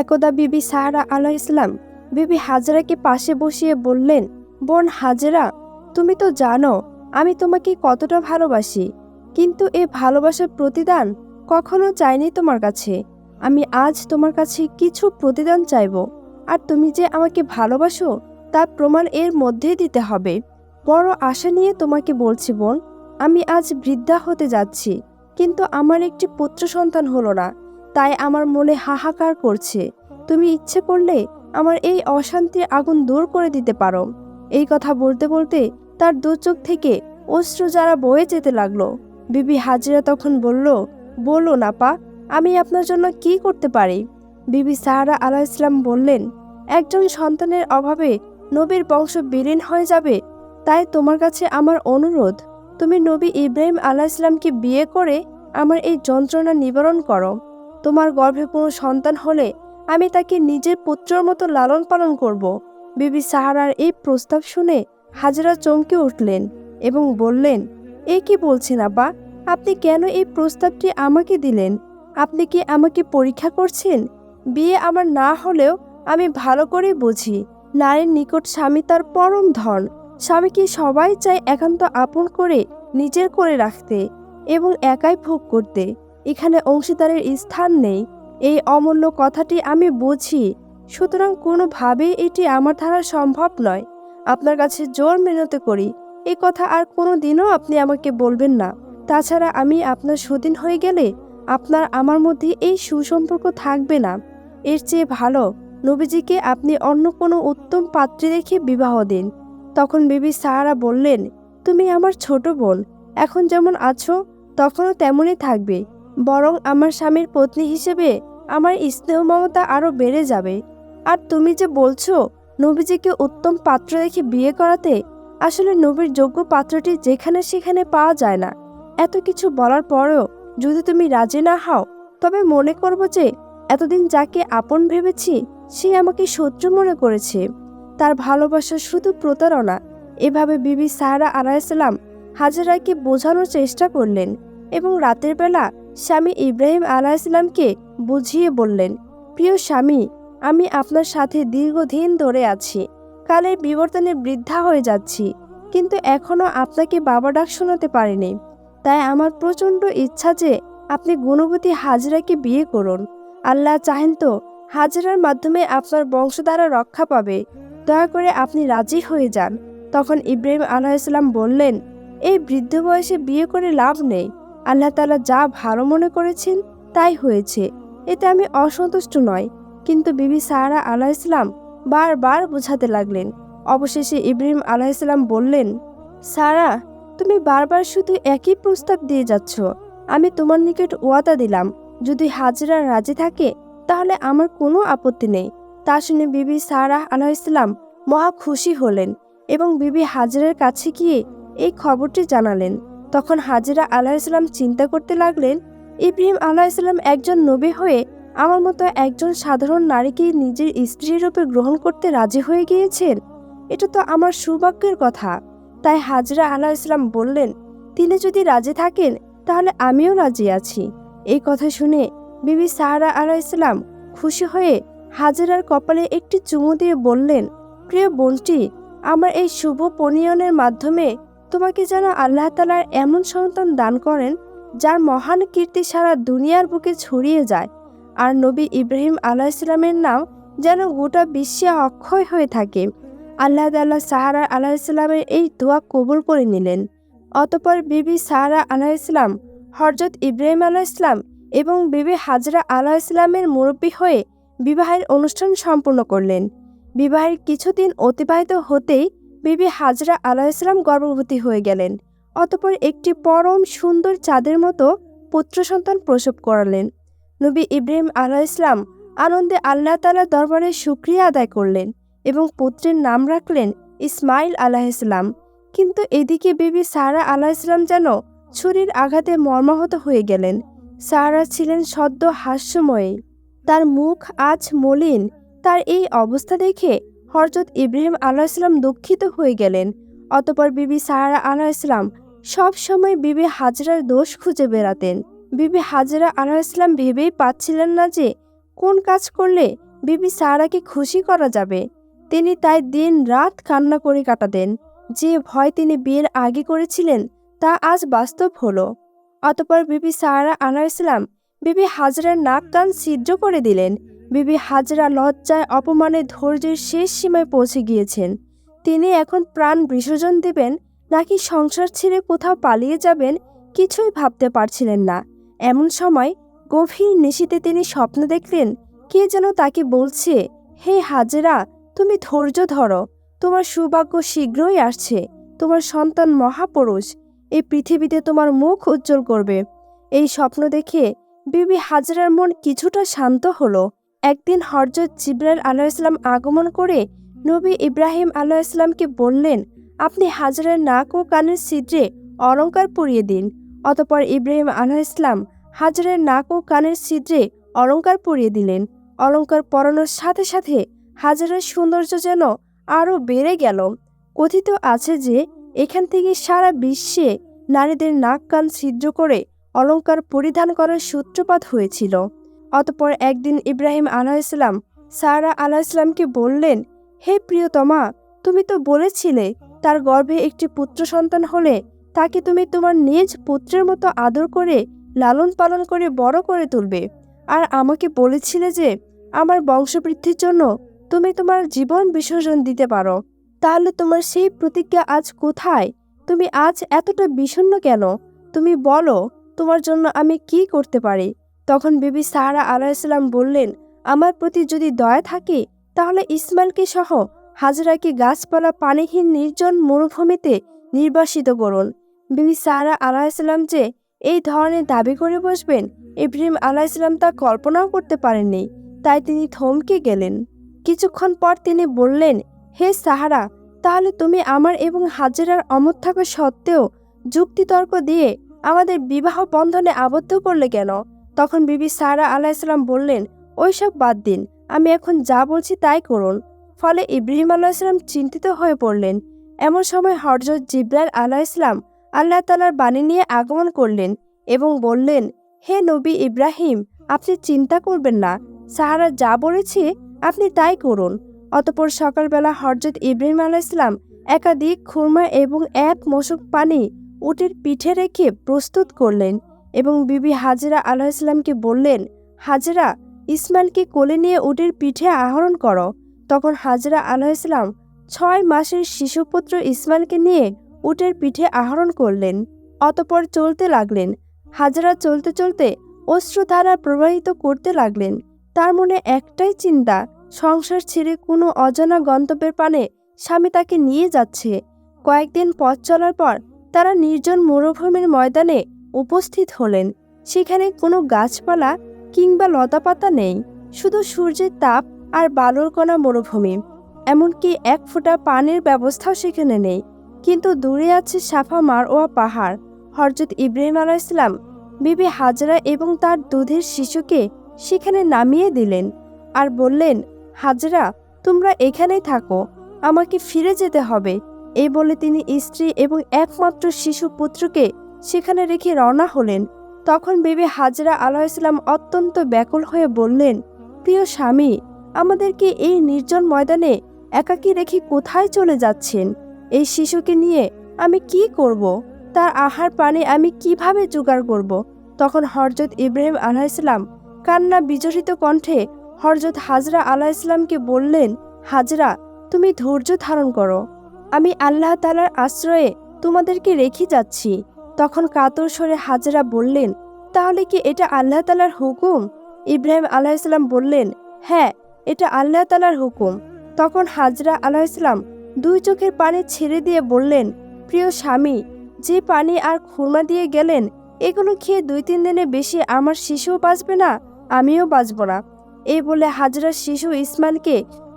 একদা বিবি সাহারা আলাহ ইসলাম বিবি হাজরাকে পাশে বসিয়ে বললেন, বোন হাজরা, তুমি তো জানো, আমি তোমাকে কতটা ভালোবাসি। কিন্তু এ ভালোবাসার প্রতিদান কখনো চাইনি তোমার কাছে। আমি আজ তোমার কাছে কিছু প্রতিদান চাইব। আর তুমি যে আমাকে ভালোবাসো, তার প্রমাণ এর মধ্যেই দিতে হবে। বড় আশা নিয়ে তোমাকে বলছি বোন, আমি আজ বৃদ্ধা হতে যাচ্ছি, কিন্তু আমার একটি পুত্র সন্তান হলো না। তাই আমার মনে হাহাকার করছে। তুমি ইচ্ছে করলে আমার এই অশান্তির আগুন দূর করে দিতে পারো। এই কথা বলতে বলতে তার দু চোখ থেকে অশ্রু যারা বয়ে যেতে লাগল। বিবি হাজিরা তখন বলল বলুন আপা আমি আপনার জন্য কি করতে পারি? বিবি সাহারা আলাহ ইসলাম বললেন, একজন সন্তানের অভাবে নবীর বংশ বিলীন হয়ে যাবে, তাই তোমার কাছে আমার অনুরোধ, তুমি নবী ইব্রাহিম আলাহ ইসলামকে বিয়ে করে আমার এই যন্ত্রণা নিবারণ করো। তোমার গর্ভে কোনো সন্তান হলে আমি তাকে নিজের পুত্রের মতো লালন পালন করব। বিবি সাহারার এই প্রস্তাব শুনে হাজরা চমকে উঠলেন এবং বললেন, এ কি বলছেন আব্বা? আপনি কেন এই প্রস্তাবটি আমাকে দিলেন? আপনি কি আমাকে পরীক্ষা করছেন? বিয়ে আমার না হলেও আমি ভালো করে বুঝি। নারীর নিকট স্বামী তার পরম ধন। স্বামীকে সবাই চায় একান্ত আপন করে নিজের করে রাখতে এবং একাই ভোগ করতে। এখানে অংশীদারের স্থান নেই। এই অমূল্য কথাটি আমি বুঝি। সুতরাং কোনোভাবেই এটি আমার দ্বারা সম্ভব নয়। আপনার কাছে জোর মেনতে করি। এই কথা আর কোনো দিনও আপনি আমাকে বলবেন না। তাছাড়া আমি আপনার সুদিন হয়ে গেলে আপনার আমার মধ্যে এই সুসম্পর্ক থাকবে না। এর চেয়ে ভালো, নবীজিকে আপনি অন্য কোনো উত্তম পাত্রী দেখে বিবাহ দিন। তখন বিবি সাহারা বললেন, তুমি আমার ছোট বোন। এখন যেমন আছো, তখনও তেমনই থাকবে। বরং আমার স্বামীর পত্নী হিসেবে আমার স্নেহ মমতা আরও বেড়ে যাবে। আর তুমি যে বলছো, নবীজিকে উত্তম পাত্র দেখে বিয়ে করাতে আসলে নবীর যোগ্য পাত্রটি যেখানে সেখানে পাওয়া যায় না। এত কিছু বলার পরেও যদি তুমি রাজি না হও, তবে মনে করব যে এতদিন যাকে আপন ভেবেছি, সে আমাকে শত্রু মনে করেছে। তার ভালোবাসা শুধু প্রতারণা। এভাবে বিবি সাহারা আলাইসাল্লাম হাজারাকে বোঝানোর চেষ্টা করলেন এবং রাতের বেলা স্বামী ইব্রাহিম আলাইসাল্লামকে বুঝিয়ে বললেন, প্রিয় স্বামী, আমি আপনার সাথে দীর্ঘদিন ধরে আছি। কালের বিবর্তনে বৃদ্ধা হয়ে যাচ্ছি, কিন্তু এখনও আপনাকে বাবা ডাক শোনাতে পারিনি। তাই আমার প্রচণ্ড ইচ্ছা যে আপনি গুণবতী হাজরাকে বিয়ে করুন। আল্লাহ চাহেন তো হাজরার মাধ্যমে আপনার বংশধারা রক্ষা পাবে। দয়া করে আপনি রাজি হয়ে যান। তখন ইব্রাহিম আলাইসাল্লাম বললেন, এই বৃদ্ধ বয়সে বিয়ে করে লাভ নেই। আল্লাহ তালা যা ভালো মনে করেছেন তাই হয়েছে। এতে আমি অসন্তুষ্ট নয় কিন্তু বিবি সাহারা আলাইসাল্লাম বারবার বোঝাতে লাগলেন। অবশেষে ইব্রাহিম আলাইসাল্লাম বললেন, সারা, তুমি বারবার শুধু একই প্রস্তাব দিয়ে যাচ্ছ। আমি তোমার নিকট ওয়াদা দিলাম, যদি হাজরা রাজি থাকে, তাহলে আমার কোনো আপত্তি নেই। তা শুনে বিবি সারাহ আলাইসাল্লাম মহা খুশি হলেন এবং বিবি হাজরার কাছে গিয়ে এই খবরটি জানালেন। তখন হাজিরা আলাইসাল্লাম চিন্তা করতে লাগলেন, ইব্রাহিম আলাইসাল্লাম একজন নবী হয়ে আমার মতো একজন সাধারণ নারীকে নিজের স্ত্রী রূপে গ্রহণ করতে রাজি হয়ে গিয়েছেন? এটা তো আমার সৌভাগ্যের কথা। তাই হাজরা আলাহ ইসলাম বললেন, তিনি যদি রাজি থাকেন, তাহলে আমিও রাজি আছি। এই কথা শুনে বিবি সাহারা আলাহ ইসলাম খুশি হয়ে হাজরার কপালে একটি চুমু দিয়ে বললেন, প্রিয় বোনটি, আমার এই শুভ পনিয়নের মাধ্যমে তোমাকে যেন আল্লাহ তালার এমন সন্তান দান করেন, যার মহান কীর্তি সারা দুনিয়ার বুকে ছড়িয়ে যায়। আর নবী ইব্রাহিম আলাহ ইসলামের নাম যেন গোটা বিশ্বে অক্ষয় হয়ে থাকে। আল্লাহ তাল্লাহ সাহারা আলাহ ইসলামের এই দোয়া কবুল করে নিলেন। অতপর বিবি সাহারা আলাহ ইসলাম হরজত ইব্রাহিম আলাহ ইসলাম এবং বিবি হাজরা আলাহ ইসলামের মুরব্বী হয়ে বিবাহের অনুষ্ঠান সম্পূর্ণ করলেন। বিবাহের কিছুদিন অতিবাহিত হতেই বিবি হাজরা আলাহ গর্ভবতী হয়ে গেলেন। অতপর একটি পরম সুন্দর চাঁদের মতো পুত্র সন্তান প্রসব করালেন। নবী ইব্রাহিম আলাহ ইসলাম আনন্দে আল্লাহ তালার দরবারে সুক্রিয়া আদায় করলেন এবং পুত্রের নাম রাখলেন ইসমাইল আলাহ ইসলাম কিন্তু এদিকে বিবি সারা আলাহ ইসলাম যেন ছুরির আঘাতে মর্মাহত হয়ে গেলেন। সারা ছিলেন সদ্য হাস্যময়ী। তার মুখ আজ মলিন। তার এই অবস্থা দেখে হরজত ইব্রাহিম আলাহ ইসলাম দুঃখিত হয়ে গেলেন। অতপর বিবি সাহারা আলাহ ইসলাম সব সময় বিবি হাজরার দোষ খুঁজে বেড়াতেন। বিবি হাজরা আলাহ ইসলাম ভেবেই পাচ্ছিলেন না যে কোন কাজ করলে বিবি সারাকে খুশি করা যাবে। তিনি তাই দিন রাত কান্না করে কাটাতেন। যে ভয় তিনি বিয়ের আগে করেছিলেন তা আজ বাস্তব হলো। অতপর বিবি সাহারা আনার ইসলাম বিবি হাজরার নাক কান ছিদ্র করে দিলেন। বিবি হাজরা লজ্জায় অপমানে ধৈর্যের শেষ সীমায় পৌঁছে গিয়েছেন। তিনি এখন প্রাণ বিসর্জন দেবেন নাকি সংসার ছেড়ে কোথাও পালিয়ে যাবেন কিছুই ভাবতে পারছিলেন না। এমন সময় গভীর নিশিতে তিনি স্বপ্ন দেখলেন, কে যেন তাকে বলছে, হে হাজরা, তুমি ধৈর্য ধরো, তোমার সৌভাগ্য শীঘ্রই আসছে, তোমার সন্তান মহাপুরুষ এই পৃথিবীতে তোমার মুখ উজ্জ্বল করবে। এই স্বপ্ন দেখে বিবি হাজরার মন কিছুটা শান্ত হলো। একদিন হরজত জিব্রাইল আলাইসলাম আগমন করে নবী ইব্রাহিম আলাইসলামকে বললেন, আপনি হাজারের নাক ও কানের ছিদ্রে অলঙ্কার পরিয়ে দিন, অতপর ইব্রাহিম আলাইসলাম হাজরের নাক ও কানের ছিদ্রে অলঙ্কার পরিয়ে দিলেন। অলঙ্কার পরানোর সাথে সাথে হাজারের সৌন্দর্য যেন আরও বেড়ে গেল। কথিত আছে যে, এখান থেকে সারা বিশ্বে নারীদের নাক কান ছিদ্র করে অলঙ্কার পরিধান করার সূত্রপাত হয়েছিল। অতপর একদিন ইব্রাহিম আলাইসলাম সারা আলাইসলামকে বললেন, হে প্রিয়তমা, তুমি তো বলেছিলে, তার গর্ভে একটি পুত্র সন্তান হলে তাকে তুমি তোমার নিজ পুত্রের মতো আদর করে, লালন পালন করে বড় করে তুলবে। আর আমাকে বলেছিলে যে, আমার বংশবৃদ্ধির জন্য তুমি তোমার জীবন বিসর্জন দিতে পারো। তাহলে তোমার সেই প্রতিজ্ঞা আজ কোথায়? তুমি আজ এতটা বিষণ্ণ কেন? তুমি বলো, তোমার জন্য আমি কি করতে পারি? তখন বিবি সাহারা আলাইসাল্লাম বললেন, আমার প্রতি যদি দয়া থাকে, তাহলে ইসমাইলকে সহ হাজরাকে গাছপালা পানিহীন নির্জন মরুভূমিতে নির্বাসিত করুন। বিবি সাহারা আলাইসাল্লাম যে এই ধরনের দাবি করে বসবেন, ইব্রাহিম আলাইসাল্লাম তা কল্পনাও করতে পারেননি। তাই তিনি থমকে গেলেন। কিছুক্ষণ পর তিনি বললেন, হে সাহারা, তাহলে তুমি আমার এবং হাজেরার অমত থাকা সত্ত্বেও যুক্তিতর্ক দিয়ে আমাদের বিবাহ বন্ধনে আবদ্ধ করলে কেন? তখন বিবি সারা আলাইসাল্লাম বললেন ওইসব বাদ দিন, আমি এখন যা বলছি তাই করুন। ফলে ইব্রাহিম আলাইসাল্লাম চিন্তিত হয়ে পড়লেন। এমন সময় হরজত জিব্রাইল আলাইসলাম আল্লাহ তালার বাণী নিয়ে আগমন করলেন এবং বললেন, হে নবী ইব্রাহিম, আপনি চিন্তা করবেন না, সাহারা যা বলেছে আপনি তাই করুন। অতপর সকালবেলা হরজত ইব্রাহিম আলাইসলাম একাধিক খুরমা এবং এক মশক পানি উটের পিঠে রেখে প্রস্তুত করলেন। এবং বিবি হাজরা আলাইসলামকে বললেন, হাজরা, ইসমাইলকে কোলে নিয়ে উটের পিঠে আহরণ করো। তখন হাজরা আলাইসলাম ছয় মাসের শিশুপুত্র ইসমাইলকে নিয়ে উটের পিঠে আহরণ করলেন, অতপর চলতে লাগলেন। হাজরা চলতে চলতে অশ্রুধারা প্রবাহিত করতে লাগলেন। তার মনে একটাই চিন্তা, সংসার ছেড়ে কোনো অজানা গন্তব্যের পানে স্বামী তাকে নিয়ে যাচ্ছে। কয়েকদিন পথ চলার পর তারা নির্জন মরুভূমির ময়দানে উপস্থিত হলেন। সেখানে কোনো গাছপালা কিংবা লতাপাতা নেই, শুধু সূর্যের তাপ আর বালুর কণা মরুভূমি। এমনকি এক ফোঁটা পানির ব্যবস্থাও সেখানে নেই। কিন্তু দূরে আছে সাফা মারওয়া পাহাড়। হরজত ইব্রাহিম আলাইসলাম বিবি হাজরা এবং তার দুধের শিশুকে সেখানে নামিয়ে দিলেন আর বললেন, হাজরা, তোমরা এখানেই থাকো। আমাকে ফিরে যেতে হবে। এই বলে তিনি স্ত্রী এবং একমাত্র শিশু পুত্রকে সেখানে রেখে রওনা হলেন। তখন বেবি হাজরা আলাইসলাম অত্যন্ত ব্যাকুল হয়ে বললেন, প্রিয় স্বামী, আমাদেরকে এই নির্জন ময়দানে একাকী রেখে কোথায় চলে যাচ্ছেন? এই শিশুকে নিয়ে আমি কি করব? তার আহার পানি আমি কীভাবে জোগাড় করব? তখন হরজত ইব্রাহিম আলাইসলাম কান্না বিজড়িত কণ্ঠে হরজত হাজরা আলাইসলামকে বললেন, হাজরা, তুমি ধৈর্য ধারণ করো। আমি আল্লাহ তালার আশ্রয়ে তোমাদেরকে রেখে যাচ্ছি। তখন কাতর স্বরে হাজরা বললেন, তাহলে কি এটা আল্লাহ তালার হুকুম? ইব্রাহিম আলাইসাল্লাম বললেন হ্যাঁ এটা আল্লাহ তালার হুকুম। তখন হাজরা আলাইসাল্লাম দুই চোখের পানি ছেড়ে দিয়ে বললেন, প্রিয় স্বামী, যে পানি আর খুরমা দিয়ে গেলেন, এগুলো খেয়ে দুই তিন দিনে বেশি আমার শিশুও বাঁচবে না, আমিও বাঁচব না। এই বলে হাজরা শিশু ইসমাইলকে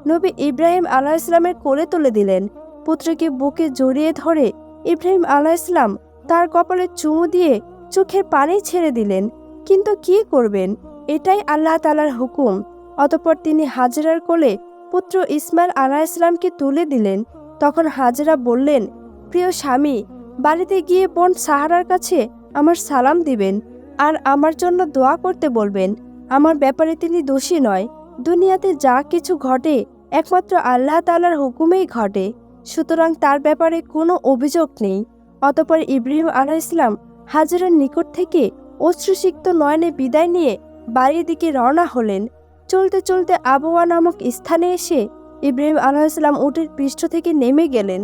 নবী ইব্রাহিম আলাহ ইসলামের কোলে তুলে দিলেন। পুত্রকে বুকে জড়িয়ে ধরে ইব্রাহিম আলাহ ইসলাম তার কপালে চুমু দিয়ে চোখের পানি ছেড়ে দিলেন। কিন্তু কি করবেন? এটাই আল্লাহ তালার হুকুম। অতপর তিনি হাজরার কোলে পুত্র ইসমাইল আলাহ ইসলামকে তুলে দিলেন। তখন হাজরা বললেন, প্রিয় স্বামী, বাড়িতে গিয়ে বোন সাহারার কাছে আমার সালাম দিবেন আর আমার জন্য দোয়া করতে বলবেন। আমার ব্যাপারে তিনি দোষী নয়। দুনিয়াতে যা কিছু ঘটে একমাত্র আল্লাহ তালার হুকুমেই ঘটে। সুতরাং তার ব্যাপারে কোনো অভিযোগ নেই। অতপর ইব্রাহিম আলাহ ইসলাম হাজারার নিকট থেকে অশ্রুসিক্ত নয়নে বিদায় নিয়ে বাড়ির দিকে রওনা হলেন। চলতে চলতে আবওয়া নামক স্থানে এসে ইব্রাহিম আলাহ ইসলাম উটের পৃষ্ঠ থেকে নেমে গেলেন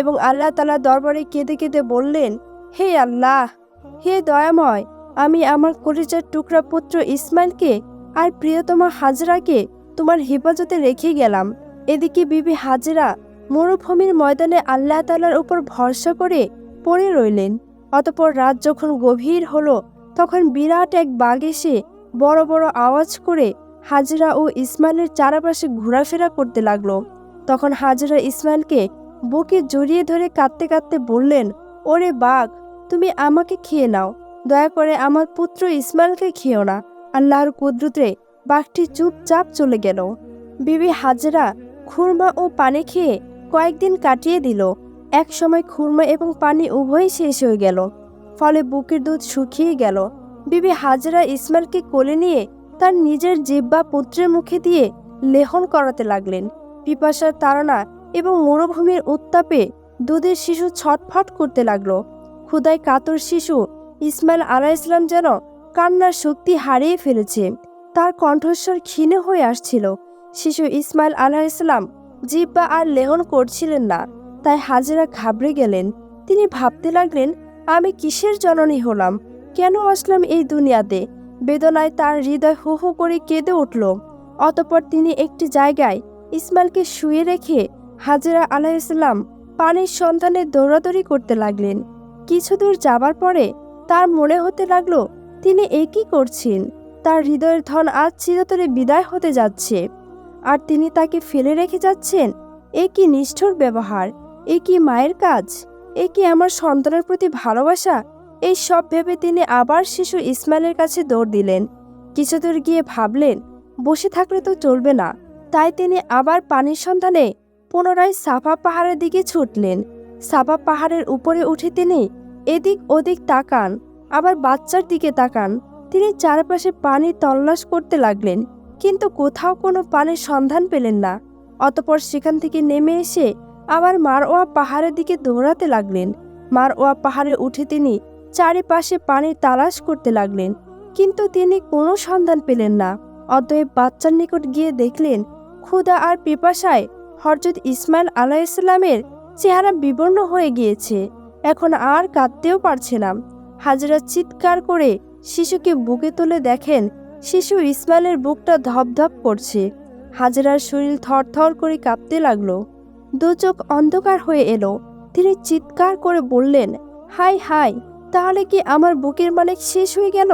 এবং আল্লাহ তালা দরবারে কেঁদে কেঁদে বললেন, হে আল্লাহ, হে দয়াময়, আমি আমার কলিজার টুকরা পুত্র ইসমাইলকে আর প্রিয়তমা হাজরাকে তোমার হেফাজতে রেখে গেলাম। এদিকে বিবি হাজরা মরুভূমির ময়দানে আল্লাহ তালার উপর ভরসা করে পড়ে রইলেন। অতপর রাত যখন গভীর হলো, তখন বিরাট এক বাঘ এসে বড় বড় আওয়াজ করে হাজরা ও ইসমাইলের চারপাশে ঘোরাফেরা করতে লাগল। তখন হাজরা ইসমাইলকে বুকে জড়িয়ে ধরে কাঁদতে কাঁদতে বললেন, ওরে বাঘ, তুমি আমাকে খেয়ে নাও। দয়া করে আমার পুত্র ইসমাইলকে খেও না। আল্লাহর কুদরতে বাঘটি চুপচাপ চলে গেল। বিবি হাজরা খুরমা ও পানি খেয়ে কয়েকদিন কাটিয়ে দিল। এক সময় খুরমা এবং পানি উভয়ই শেষ হয়ে গেল। ফলে বুকের দুধ শুকিয়ে গেল। বিবি হাজরা ইসমাইলকে কোলে নিয়ে তার নিজের জিব্বা পুত্রের মুখে দিয়ে লেহন করাতে লাগলেন। পিপাসার তাড়না এবং মরুভূমির উত্তাপে দুধের শিশু ছটফট করতে লাগল। ক্ষুদায় কাতর শিশু ইসমাইল আলাহ ইসলাম যেন কান্নার শক্তি হারিয়ে ফেলেছে। তার কণ্ঠস্বর ক্ষীণ হয়ে আসছিল। শিশু ইসমাইল আলাহ ইসলাম জিব্বা আর লেহন করছিলেন না। তাই হাজেরা ঘাবড়ে গেলেন। তিনি ভাবতে লাগলেন, আমি কিসের জননী হলাম? কেন আসলাম এই দুনিয়াতে? বেদনায় তার হৃদয় হু হু করে কেঁদে উঠল। অতপর তিনি একটি জায়গায় ইসমাইলকে শুয়ে রেখে হাজেরা আলাইসাল্লাম পানির সন্ধানে দৌড়াদৌড়ি করতে লাগলেন। কিছু দূর যাবার পরে তার মনে হতে লাগল, তিনি এ কি করছেন? তার হৃদয়ের ধন আজ চিরতরে বিদায় হতে যাচ্ছে। আর তিনি তাকে ফেলে রেখে যাচ্ছেন? এ কি নিষ্ঠুর ব্যবহার? এ কি মায়ের কাজ? এ কি আমার সন্তানের প্রতি ভালোবাসা? এই সব ভেবে তিনি আবার শিশু ইসমাইলের কাছে দৌড় দিলেন। কিছুদূর গিয়ে ভাবলেন, বসে থাকলে তো চলবে না। তাই তিনি আবার পানির সন্ধানে পুনরায় সাফা পাহাড়ের দিকে ছুটলেন। সাফা পাহাড়ের উপরে উঠে তিনি এদিক ওদিক তাকান, আবার বাচ্চার দিকে তাকান। তিনি চারপাশে পানি তল্লাশ করতে লাগলেন, কিন্তু কোথাও কোনো পানির সন্ধান পেলেন না। অতপর সেখান থেকে নেমে এসে আবার মারওয়া পাহাড়ের দিকে দৌড়াতে লাগলেন। মারওয়া পাহাড়ে উঠে তিনি চারিপাশে পানির তালাশ করতে লাগলেন, কিন্তু তিনি কোনো সন্ধান পেলেন না। অতএব বাচ্চার নিকট গিয়ে দেখলেন ক্ষুদা আর পিপাসায় হরজত ইসমাইল আলাহ ইসলামের চেহারা বিবর্ণ হয়ে গিয়েছে। এখন আর কাঁদতেও পারছে না। হাজরা চিৎকার করে শিশুকে বুকে তুলে দেখেন, শিশু ইসমাইলের বুকটা ধপধপ করছে। হাজরার শরীর থরথর করে কাঁপতে লাগল। দু চোখ অন্ধকার হয়ে এলো। তিনি চিৎকার করে বললেন, হাই হাই, তাহলে কি আমার বুকের মালিক শেষ হয়ে গেল?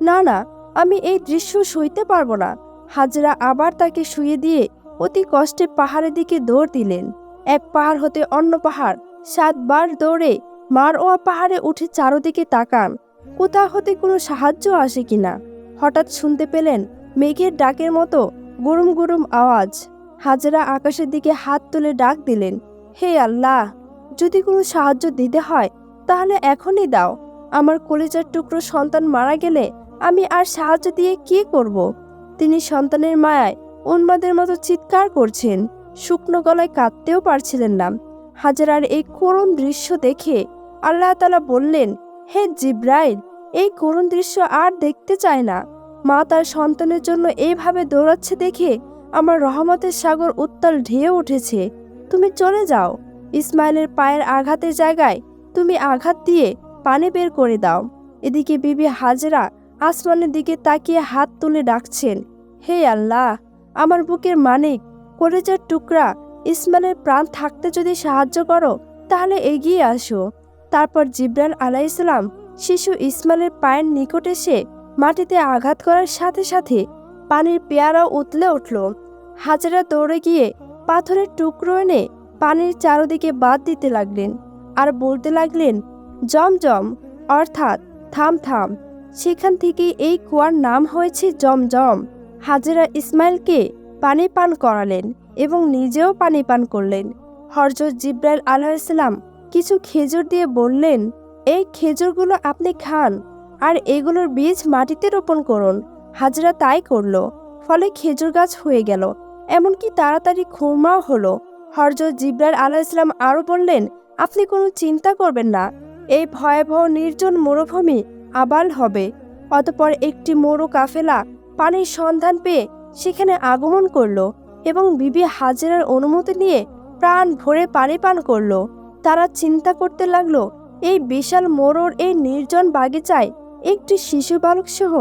না না, আমি এই দৃশ্য সইতে পারব না। হাজরা আবার তাকে শুয়ে দিয়ে অতি কষ্টে পাহাড়ের দিকে দৌড় দিলেন। এক পাহাড় হতে অন্য পাহাড়, সাতবার দৌড়ে মারওয়া পাহাড়ে উঠে চারোদিকে তাকান। কোথা হতে কোনো সাহায্য আসে কিনা? হঠাৎ শুনতে পেলেন মেঘের ডাকের মতো গরম গরম আওয়াজ। হাজরা আকাশের দিকে হাত তুলে ডাক দিলেন, হে আল্লাহ, যদি কোনো সাহায্য দিতে হয়, তাহলে এখনই দাও। আমার কলেজার টুকরো সন্তান মারা গেলে আমি আর সাহায্য দিয়ে কি করব। তিনি সন্তানের মায়ায় উন্মাদের মতো চিৎকার করছেন। শুকনো গলায় কাঁদতেও পারছিলেন না। হাজারার এই করুণ দৃশ্য দেখে আল্লাহ তালা বললেন, হে জিব্রাইল, এই করুণ দৃশ্য আর দেখতে চায় না। মা তার সন্তানের জন্য এইভাবে দৌড়াচ্ছে দেখে আমার রহমতের সাগর উত্তাল ঢেয়ে উঠেছে। তুমি চলে যাও। ইসমাইলের পায়ের আঘাতের জায়গায় তুমি আঘাত দিয়ে পানি বের করে দাও। এদিকে বিবি হাজরা আসমানের দিকে তাকিয়ে হাত তুলে ডাকছেন, হে আল্লাহ, আমার বুকের মানিক, কলেজের টুকরা, ইসমাইলের প্রাণ থাকতে যদি সাহায্য করো, তাহলে এগিয়ে আসো। তারপর জিব্রান আলাইসালাম শিশু ইসমাইলের পায়ের নিকট এসে মাটিতে আঘাত করার সাথে সাথে পানির পেয়ারা উতলে উঠল। হাজারা দৌড়ে গিয়ে পাথরের টুকরো এনে পানির চারদিকে বাদ দিতে লাগলেন আর বলতে লাগলেন জমজম অর্থাৎ থাম থাম, সেখান থেকে এই কুয়ার নাম হয়েছে জমজম হাজেরা ইসমাইলকে পানি পান করালেন এবং নিজেও পানি পান করলেন। হরজত জিব্রাইল আলাইসাল্লাম কিছু খেজুর দিয়ে বললেন, এই খেজুরগুলো আপনি খান আর এগুলোর বীজ মাটিতে রোপণ করুন। হাজরা তাই করল, ফলে খেজুর গাছ হয়ে গেল। এমনকি তাড়াতাড়ি খুরমাও হলো। হরজত জিব্রাইল আলাহ ইসলাম আরও বললেন, আপনি কোনো চিন্তা করবেন না। এই ভয়াবহ নির্জন মরুভূমি আবাল হবে। অতপর একটি মরু কাফেলা পানির সন্ধান পেয়ে সেখানে আগমন করল এবং বিবি হাজেরার অনুমতি নিয়ে প্রাণ ভরে পানি পান করল। তারা চিন্তা করতে লাগল, এই বিশাল মোরর এই নির্জন বাগিচায় একটি শিশু বালক সহ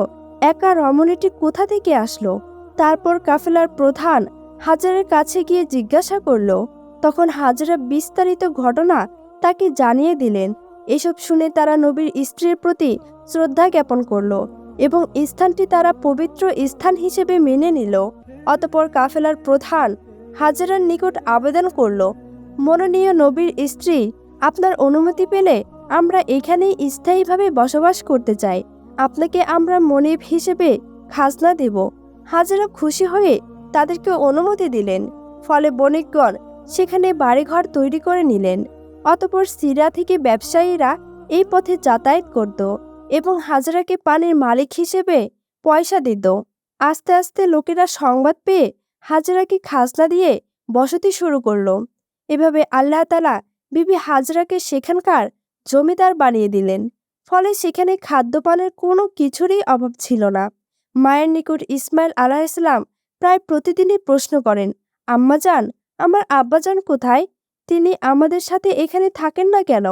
একা রমণীটি কোথা থেকে আসলো? তারপর কাফেলার প্রধান হাজারের কাছে গিয়ে জিজ্ঞাসা করল। তখন হাজারা বিস্তারিত ঘটনা তাকে জানিয়ে দিলেন। এসব শুনে তারা নবীর স্ত্রীর প্রতি শ্রদ্ধা জ্ঞাপন করল এবং স্থানটি তারা পবিত্র স্থান হিসেবে মেনে নিল। অতপর কাফেলার প্রধান হাজারার নিকট আবেদন করল, মননীয় নবীর স্ত্রী, আপনার অনুমতি পেলে আমরা এখানেই স্থায়ীভাবে বসবাস করতে চাই। আপনাকে আমরা মনিব হিসেবে খাজনা দেব। হাজারা খুশি হয়ে তাদেরকে অনুমতি দিলেন। ফলে বণিকগণ সেখানে বাড়িঘর তৈরি করে নিলেন। অতপর সিরা থেকে ব্যবসায়ীরা এই পথে যাতায়াত করত এবং হাজারাকে পানির মালিক হিসেবে পয়সা দিত। আস্তে আস্তে লোকেরা সংবাদ পেয়ে হাজারাকে খাজনা দিয়ে বসতি শুরু করল। এভাবে আল্লাহ তালা বিবি হাজরাকে সেখানকার জমিদার বানিয়ে দিলেন। ফলে সেখানে খাদ্যপানের কোনো কিছুরই অভাব ছিল না। মায়ের নিকট ইসমাইল আলাহ ইসলাম প্রায় প্রতিদিনই প্রশ্ন করেন আম্মাজান আমার আব্বাজান কোথায়? তিনি আমাদের সাথে এখানে থাকেন না কেন?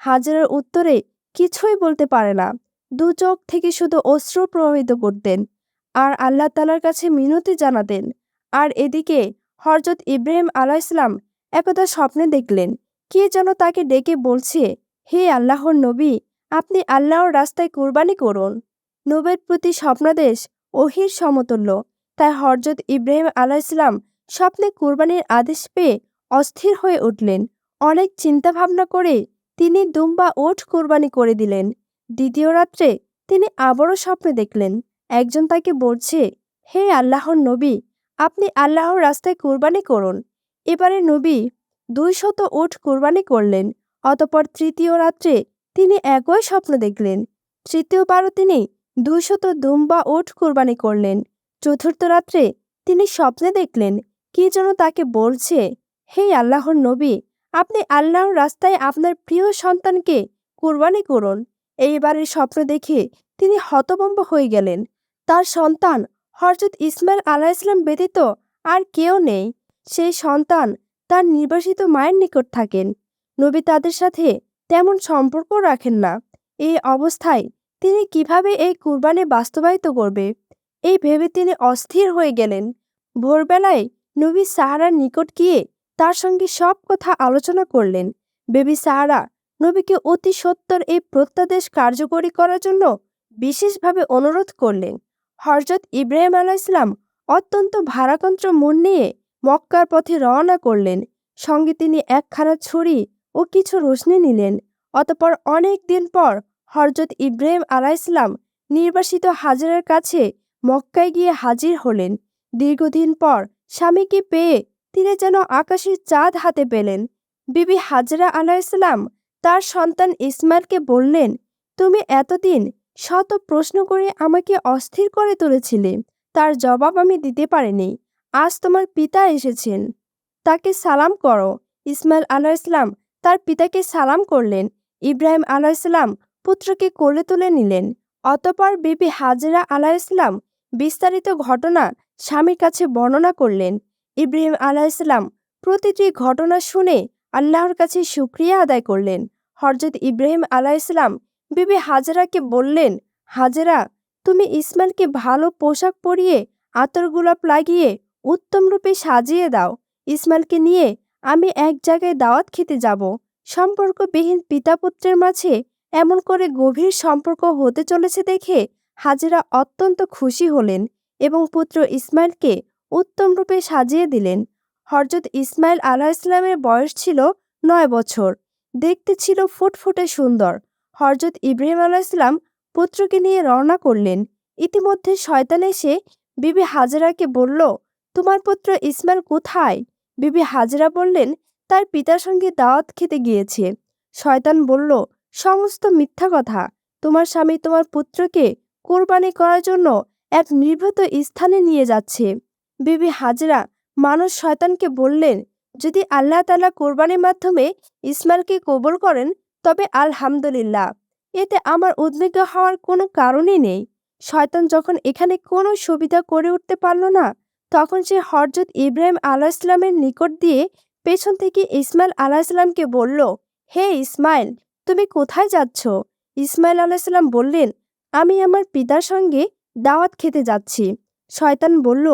হাজারের উত্তরে কিছুই বলতে পারে না। দু চোখ থেকে শুধু অশ্রু প্রবাহিত করতেন। আর আল্লাহ তালার কাছে মিনতি জানাতেন। আর এদিকে হরজত ইব্রাহিম আলাহ ইসলাম একদা স্বপ্নে দেখলেন, কে যেন তাকে ডেকে বলছে, হে আল্লাহর নবী আপনি আল্লাহর রাস্তায় কুরবানি করুন। নবের প্রতি স্বপ্নাদেশ ওহির সমতুল্য। তাই হরজত ইব্রাহিম আলাহ ইসলাম স্বপ্নে কুরবানির আদেশ পেয়ে অস্থির হয়ে উঠলেন। অনেক চিন্তাভাবনা করে তিনি দুম্বা ওঠ কোরবানি করে দিলেন। দ্বিতীয় রাত্রে তিনি আবারও স্বপ্নে দেখলেন। একজন তাকে বলছে, হে আল্লাহর নবী, আপনি আল্লাহর রাস্তায় কোরবানি করুন। এবারে নবী দুই শত উঠ কোরবানি করলেন। অতপর তৃতীয় রাত্রে তিনি একই স্বপ্ন দেখলেন। তৃতীয়বারও তিনি দুইশত দুম্বা উঠ কোরবানি করলেন। চতুর্থ রাত্রে তিনি স্বপ্নে দেখলেন, কি যেন তাকে বলছে, হে আল্লাহর নবী, আপনি আল্লাহর রাস্তায় আপনার প্রিয় সন্তানকে কোরবানি করুন। এইবারের স্বপ্ন দেখে তিনি হতভম্ব হয়ে গেলেন। তার সন্তান হরজত ইসমাইল আলাহ ইসলাম ব্যতীত আর কেউ নেই। সেই সন্তান তার নির্বাসিত মায়ের নিকট থাকেন। নবী তাদের সাথে তেমন সম্পর্ক রাখেন না। এই অবস্থায় তিনি কীভাবে এই কুরবানি বাস্তবায়িত করবে? এই ভেবে তিনি অস্থির হয়ে গেলেন। ভোরবেলায় নবী সাহারার নিকট গিয়ে তার সঙ্গে সব কথা আলোচনা করলেন। বেবি সাহারা নবীকে অতি সত্তর এই প্রত্যাদেশ কার্যকরী করার জন্য বিশেষভাবে অনুরোধ করলেন। হরজত ইব্রাহিম আলাহ ইসলাম অত্যন্ত ভারাকন্ত্র মন নিয়ে মক্কার পথে রওনা করলেন। সঙ্গে তিনি একখানা ছুরি ও কিছু রোশনি নিলেন। অতপর অনেক দিন পর হরজত ইব্রাহিম আলাহ ইসলাম নির্বাসিত হাজারের কাছে মক্কায় গিয়ে হাজির হলেন। দীর্ঘদিন পর স্বামীকে পেয়ে তিনি যেন আকাশের চাঁদ হাতে পেলেন। বিবি হাজরা আলাহ ইসলাম তার সন্তান ইসমাইলকে বললেন, তুমি এতদিন শত প্রশ্ন করে আমাকে অস্থির করে তুলেছিলে। তার জবাব আমি দিতে পারিনি। আজ তোমার পিতা এসেছেন। তাকে সালাম করো। ইসমাইল আলাহ ইসলাম তার পিতাকে সালাম করলেন। ইব্রাহিম আলাহ পুত্রকে কোলে তুলে নিলেন। অতপর বিবি হাজরা আলাহ বিস্তারিত ঘটনা স্বামীর কাছে বর্ণনা করলেন। ইব্রাহিম আলাহ প্রতিটি ঘটনা শুনে আল্লাহর কাছে শুক্রিয়া আদায় করলেন। হরজত ইব্রাহিম আলাহ ইসলাম বিবি হাজরাকে বললেন, হাজরা, তুমি ইসমাইলকে ভালো পোশাক পরিয়ে আতর গোলাপ লাগিয়ে উত্তম রূপে সাজিয়ে দাও। ইসমাইলকে নিয়ে আমি এক জায়গায় দাওয়াত খেতে যাব। সম্পর্কবিহীন পিতা পুত্রের মাঝে এমন করে গভীর সম্পর্ক হতে চলেছে দেখে হাজেরা অত্যন্ত খুশি হলেন এবং পুত্র ইসমাইলকে উত্তম রূপে সাজিয়ে দিলেন। হরজত ইসমাইল আলাহ ইসলামের বয়স ছিল নয় বছর। দেখতে ছিল ফুটফুটে সুন্দর। হরজত ইব্রাহিম আলাহ ইসলাম পুত্রকে নিয়ে রওনা করলেন। ইতিমধ্যে শয়তান এসে বিবি হাজরাকে বলল, তোমার পুত্র ইসমাইল কোথায়? বিবি হাজরা বললেন, তার পিতার সঙ্গে দাওয়াত খেতে গিয়েছে। শয়তান বলল, সমস্ত মিথ্যা কথা। তোমার স্বামী তোমার পুত্রকে কোরবানি করার জন্য এক নির্ভীত স্থানে নিয়ে যাচ্ছে। বিবি হাজরা মানুষ শয়তানকে বললেন, যদি আল্লাহ তালা কোরবানির মাধ্যমে ইসমাইলকে কবল করেন, তবে আলহামদুলিল্লাহ। এতে আমার উদ্বিগ্ন হওয়ার কোনো কারণই নেই। শয়তান যখন এখানে কোনো সুবিধা করে উঠতে পারল না তখন সে হরজত ইব্রাহিম আলাহ ইসলামের নিকট দিয়ে পেছন থেকে ইসমাইল আলাহ ইসলামকে বলল, হে ইসমাইল, তুমি কোথায় যাচ্ছ? ইসমাইল আলাহিসাল্লাম বললেন, আমি আমার পিতার সঙ্গে দাওয়াত খেতে যাচ্ছি। শয়তান বলল,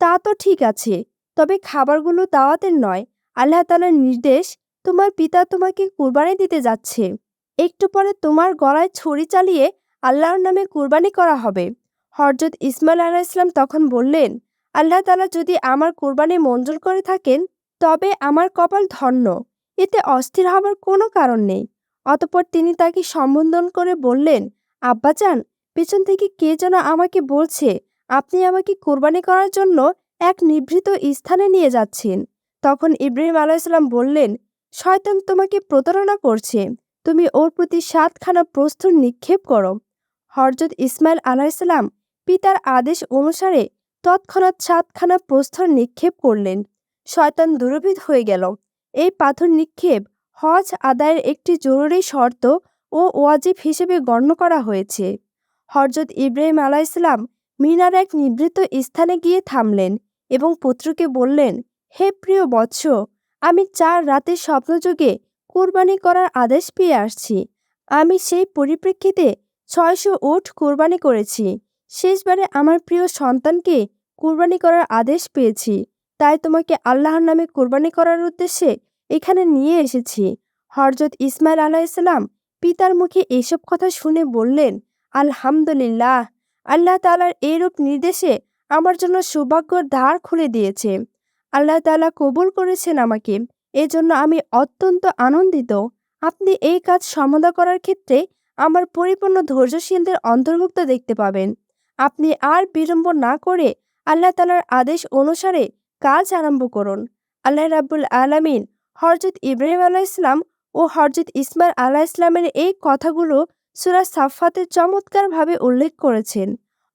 তা তো ঠিক আছে, তবে খাবারগুলো দাওয়াতের নয়। আল্লাহ তালার নির্দেশ, তোমার পিতা তোমাকে কুরবানি দিতে যাচ্ছে। একটু পরে তোমার গলায় ছড়ি চালিয়ে আল্লাহর নামে কুরবানি করা হবে। হরজত ইসমাইল আলাহ ইসলাম তখন বললেন আল্লাহ তালা যদি আমার কুরবানি মঞ্জুর করে থাকেন, তবে আমার কপাল ধন্য। এতে অস্থির হবার কোনো কারণ নেই। অতপর তিনি তাকে সম্বোধন করে বললেন, আব্বাজান, পেছন থেকে কে যেন আমাকে বলছে, আপনি আমাকে কোরবানি করার জন্য এক নিভৃত স্থানে নিয়ে যাচ্ছেন। তখন ইব্রাহিম আলাইসাল্লাম বললেন, শয়তান তোমাকে প্রতারণা করছে। তুমি ওর প্রতি সাতখানা প্রস্তর নিক্ষেপ করো। হরজত ইসমাইল আলাইসাল্লাম পিতার আদেশ অনুসারে তৎক্ষণাৎ সাতখানা প্রস্তর নিক্ষেপ করলেন। শয়তান দুরভিত হয়ে গেল। এই পাথর নিক্ষেপ হজ আদায়ের একটি জরুরি শর্ত ও ওয়াজিব হিসেবে গণ্য করা হয়েছে। হরজত ইব্রাহিম আলাইসাল্লাম মিনার এক নিবৃত্ত স্থানে গিয়ে থামলেন এবং পুত্রকে বললেন, হে প্রিয় বৎস, আমি চার রাতের স্বপ্নযোগে কোরবানি করার আদেশ পেয়ে আসছি। আমি সেই পরিপ্রেক্ষিতে ছয়শো উঠ কোরবানি করেছি। শেষবারে আমার প্রিয় সন্তানকে কোরবানি করার আদেশ পেয়েছি। তাই তোমাকে আল্লাহর নামে কোরবানি করার উদ্দেশ্যে এখানে নিয়ে এসেছি। হরজত ইসমাইল আলাইসাল্লাম পিতার মুখে এসব কথা শুনে বললেন, আলহামদুলিল্লাহ, আল্লাহ তালার এরূপ নির্দেশে আমার জন্য সৌভাগ্যর দ্বার খুলে দিয়েছে। আল্লাহ তালা কবুল করেছেন আমাকে। এজন্য আমি অত্যন্ত আনন্দিত। আপনি এই কাজ সমাধা করার ক্ষেত্রে আমার পরিপূর্ণ ধৈর্যশীলদের অন্তর্ভুক্ত দেখতে পাবেন। আপনি আর বিলম্ব না করে আল্লাহ তালার আদেশ অনুসারে কাজ আরম্ভ করুন। আল্লাহ রাব্বুল আলামিন হরজত ইব্রাহিম আলাহ ইসলাম ও হরজত ইসমাইল আলাহ ইসলামের এই কথাগুলো সুরা সাফাতে চমৎকারভাবে উল্লেখ করেছেন।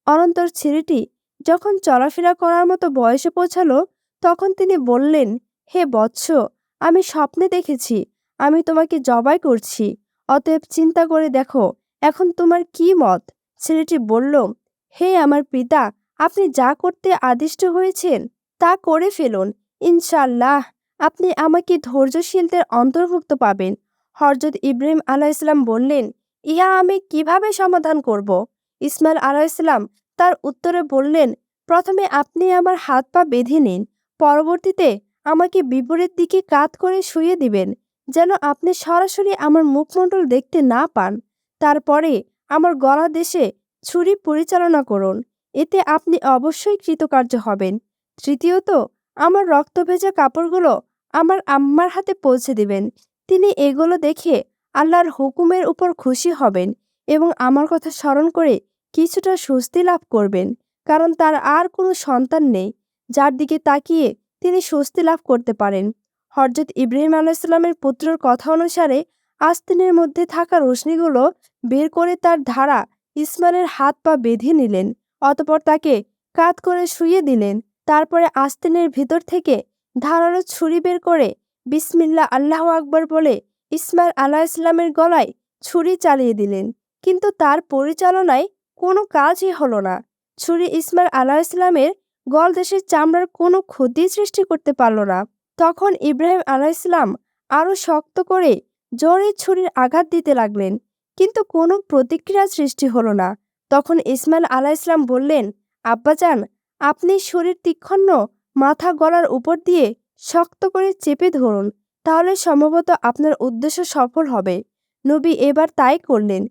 অনন্তর ছেলেটি যখন চলাফেরা করার মতো বয়সে পৌঁছালো, তখন তিনি বললেন, হে বৎস, আমি স্বপ্নে দেখেছি, আমি তোমাকে জবাই করছি। অতএব চিন্তা করে দেখো, এখন তোমার কি মত? ছেলেটি বলল হে আমার পিতা, আপনি যা করতে আদিষ্ট হয়েছেন, তা করে ফেলুন। ইনশাল্লাহ আপনি আমাকে ধৈর্যশীলদের অন্তর্ভুক্ত পাবেন। হরজত ইব্রাহিম আলাহ ইসলাম বললেন, ইহা আমি কীভাবে সমাধান করব? ইসমাইল আলাহ ইসলাম তার উত্তরে বললেন, প্রথমে আপনি আমার হাত পা বেঁধে নিন, পরবর্তীতে আমাকে বিপরীত দিকে কাত করে শুয়ে দিবেন, যেন আপনি সরাসরি আমার মুখমণ্ডল দেখতে না পান। তারপরে আমার গলা দেশে ছুরি পরিচালনা করুন। এতে আপনি অবশ্যই কৃতকার্য হবেন। তৃতীয়ত, আমার রক্ত ভেজা কাপড়গুলো আমার আম্মার হাতে পৌঁছে দিবেন। তিনি এগুলো দেখে আল্লাহর হুকুমের উপর খুশি হবেন এবং আমার কথা স্মরণ করে কিছুটা স্বস্তি লাভ করবেন, কারণ তার আর কোনো সন্তান নেই, যার দিকে তাকিয়ে তিনি স্বস্তি লাভ করতে পারেন। হরজত ইব্রাহিম আলাইসাল্লামের পুত্রের কথা অনুসারে আস্তিনের মধ্যে থাকা রশ্মিগুলো বের করে তার ধারা ইসমাইলের হাত পা বেঁধে নিলেন, অতপর তাকে কাত করে শুয়ে দিলেন। তারপরে আস্তিনের ভিতর থেকে ধারালো ছুরি বের করে বিসমিল্লা আল্লাহ আকবর বলে ইসমাইল আলাহ ইসলামের গলায় ছুরি চালিয়ে দিলেন। কিন্তু তার পরিচালনায় কোনো কাজই হলো না। ছুরি ইসমাইল আলাহ ইসলামের গলদেশের চামড়ার কোনো ক্ষতি সৃষ্টি করতে পারল না। তখন ইব্রাহিম আলাহ ইসলাম আরও শক্ত করে জোরে ছুরির আঘাত দিতে লাগলেন। কিন্তু কোনো প্রতিক্রিয়া সৃষ্টি হলো না। তখন ইসমাইল আলাহ ইসলাম বললেন, আব্বাজান, আপনি শরীর তীক্ষ্ণ মাথা গলার উপর দিয়ে শক্ত করে চেপে ধরুন, তাহলে সম্ভবত আপনার উদ্দেশ্য সফল হবে। নবী এবার তাই করলেন,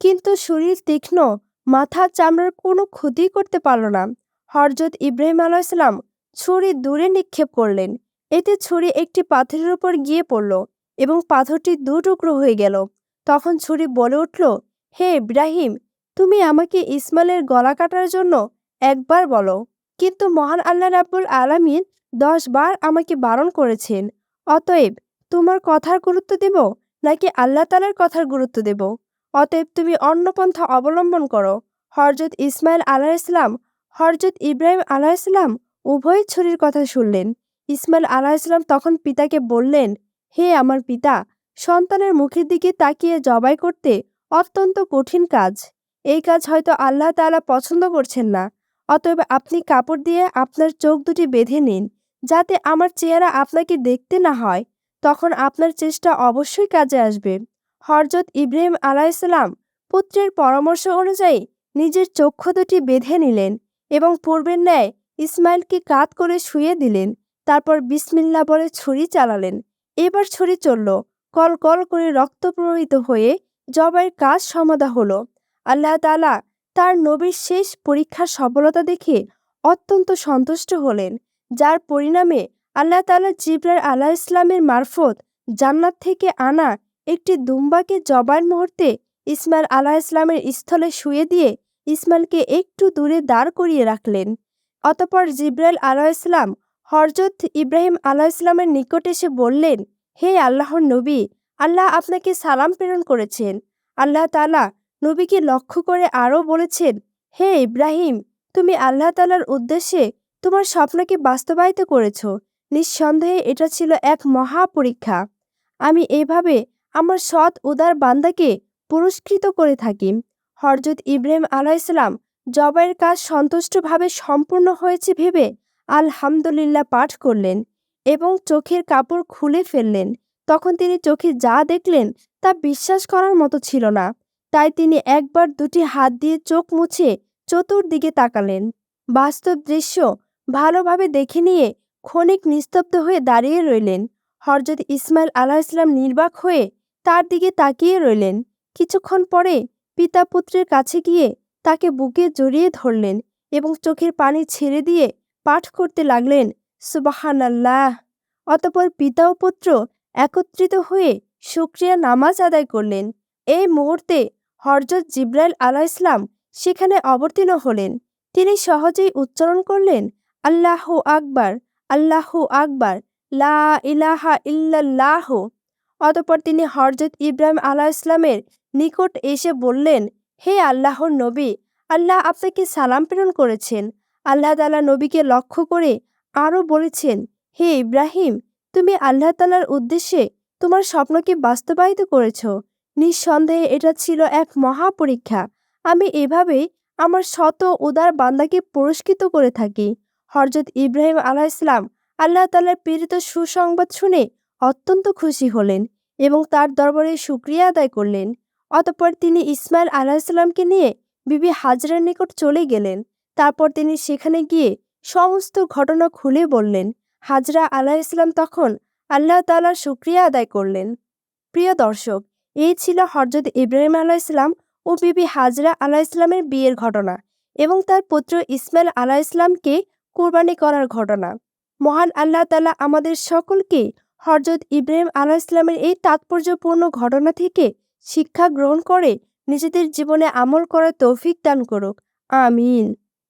কিন্তু শরীর তীক্ষ্ণ মাথা চামড়ার কোনো ক্ষতি করতে পারল না। হরজত ইব্রাহিম আলাইসালাম ছুরি দূরে নিক্ষেপ করলেন। এতে ছুরি একটি পাথরের উপর গিয়ে পড়ল এবং পাথরটি দু টুকরো হয়ে গেল। তখন ছুরি বলে উঠল, হে ইব্রাহিম, তুমি আমাকে ইসমাইলের গলা কাটার জন্য একবার বলো। কিন্তু মহান আল্লাহ রাব্বুল আলামিন দশ বার আমাকে বারণ করেছেন। অতএব তোমার কথার গুরুত্ব দেব নাকি আল্লাহ তালার কথার গুরুত্ব দেব? অতএব তুমি অন্য পন্থা অবলম্বন করো। হরজত ইসমাইল আলাহ ইসলাম হরজত ইব্রাহিম আলাইসাল্লাম উভয় ছুরির কথা শুনলেন। ইসমাইল আলাইসাল্লাম তখন পিতাকে বললেন, হে আমার পিতা সন্তানের মুখের দিকে তাকিয়ে জবাই করতে অত্যন্ত কঠিন কাজ। এই কাজ হয়তো আল্লাহ তালা পছন্দ করছেন না। অতএব আপনি কাপড় দিয়ে আপনার চোখ দুটি বেঁধে নিন, যাতে আমার চেহারা আপনাকে দেখতে না হয়। তখন আপনার চেষ্টা অবশ্যই কাজে আসবে। হরজত ইব্রাহিম আলাইসাল্লাম পুত্রের পরামর্শ অনুযায়ী নিজের চক্ষু দুটি বেঁধে নিলেন এবং পূর্বের ন্যায় ইসমাইলকে কাত করে শুয়ে দিলেন। তারপর বিসমিল্লা বলে ছুরি চালালেন। এবার ছুরি চলল। কল কল করে রক্ত প্রবাহিত হয়ে জবাইয়ের কাজ সমাধা হলো। আল্লাহ তালা তার নবীর শেষ পরীক্ষার সফলতা দেখে অত্যন্ত সন্তুষ্ট হলেন, যার পরিণামে আল্লাহ তাআলা জিব্রাইল আলাহ ইসলামের মারফত জান্নাত থেকে আনা একটি দুম্বাকে জবাইয়ের মুহূর্তে ইসমাইল আলাহ ইসলামের স্থলে শুয়ে দিয়ে ইসমাইলকে একটু দূরে দাঁড় করিয়ে রাখলেন। অতপর জিব্রাইল আলাহ ইসলাম হরজত ইব্রাহিম আলাহ ইসলামের নিকট এসে বললেন হে আল্লাহর নবী, আল্লাহ আপনাকে সালাম প্রেরণ করেছেন। আল্লাহ তালা নবীকে লক্ষ্য করে আরও বলেছেন, হে ইব্রাহিম, তুমি আল্লাহ তালার উদ্দেশ্যে তোমার স্বপ্নকে বাস্তবায়িত করেছ। নিঃসন্দেহে এটা ছিল এক মহা পরীক্ষা। আমি এভাবে আমার সৎ, উদার বান্দাকে পুরস্কৃত করে থাকি। হরজত ইব্রাহিম আলাইসালাম জবাইয়ের কাজ সন্তুষ্টভাবে সম্পূর্ণ হয়েছে ভেবে আলহামদুলিল্লাহ পাঠ করলেন। এবং চোখের কাপড় খুলে ফেললেন। তখন তিনি চোখে যা দেখলেন তা বিশ্বাস করার মতো ছিল না। তাই তিনি একবার দুটি হাত দিয়ে চোখ মুছে চতুর্দিকে তাকালেন। বাস্তব দৃশ্য ভালোভাবে দেখে নিয়ে ক্ষণিক নিস্তব্ধ হয়ে দাঁড়িয়ে রইলেন। হরজত ইসমাইল আলাহ ইসলাম নির্বাক হয়ে তার দিকে তাকিয়ে রইলেন। কিছুক্ষণ পরে পিতা পুত্রের কাছে গিয়ে তাকে বুকে জড়িয়ে ধরলেন এবং চোখের পানি ছেড়ে দিয়ে পাঠ করতে লাগলেন সুবাহান আল্লাহ অতপর পিতা ও পুত্র একত্রিত হয়ে শুক্রিয়া নামাজ আদায় করলেন। এই মুহূর্তে হরজত জিব্রাইল আলাহ ইসলাম সেখানে অবতীর্ণ হলেন। তিনি সহজেই উচ্চারণ করলেন, আল্লাহ আকবার আল্লাহ আকবার, লা ইলাহা ইল্লাল্লাহ। অতপর তিনি হরজত ইব্রাহিম আলাহ ইসলামের নিকট এসে বললেন, হে আল্লাহর নবী, আল্লাহ আপনাকে সালাম প্রেরণ করেছেন। আল্লাহ তালা নবীকে লক্ষ্য করে আরও বলেছেন, হে ইব্রাহিম, তুমি আল্লাহ তালার উদ্দেশ্যে তোমার স্বপ্নকে বাস্তবায়িত করেছ। নিঃসন্দেহে এটা ছিল এক মহা পরীক্ষা আমি এভাবেই আমার শত উদার বান্দাকে পুরস্কৃত করে থাকি। হরজত ইব্রাহিম আলাহ ইসলাম আল্লাহ তালার প্রেরিত সুসংবাদ শুনে অত্যন্ত খুশি হলেন এবং তার দরবারে শুক্রিয়া আদায় করলেন। অতপর তিনি ইসমাইল আলাহিসাল্লামকে নিয়ে বিবি হাজরার নিকট চলে গেলেন। তারপর তিনি সেখানে গিয়ে সমস্ত ঘটনা খুলে বললেন, হাজরা আলাহ ইসলাম তখন আল্লাহ তালার শুক্রিয়া আদায় করলেন। প্রিয় দর্শক, এই ছিল হরজত ইব্রাহিম আলাহ ইসলাম ও বিবি হাজরা আলাহ ইসলামের বিয়ের ঘটনা এবং তার পুত্র ইসমাইল আলাহ ইসলামকে কোরবানি করার ঘটনা। মহান আল্লাহ তালা আমাদের সকলকে হরজত ইব্রাহিম আলাহ ইসলামের এই তাৎপর্যপূর্ণ ঘটনা থেকে শিক্ষা গ্রহণ করে নিজেদের জীবনে আমল করার তৌফিক দান করুক। আমিন।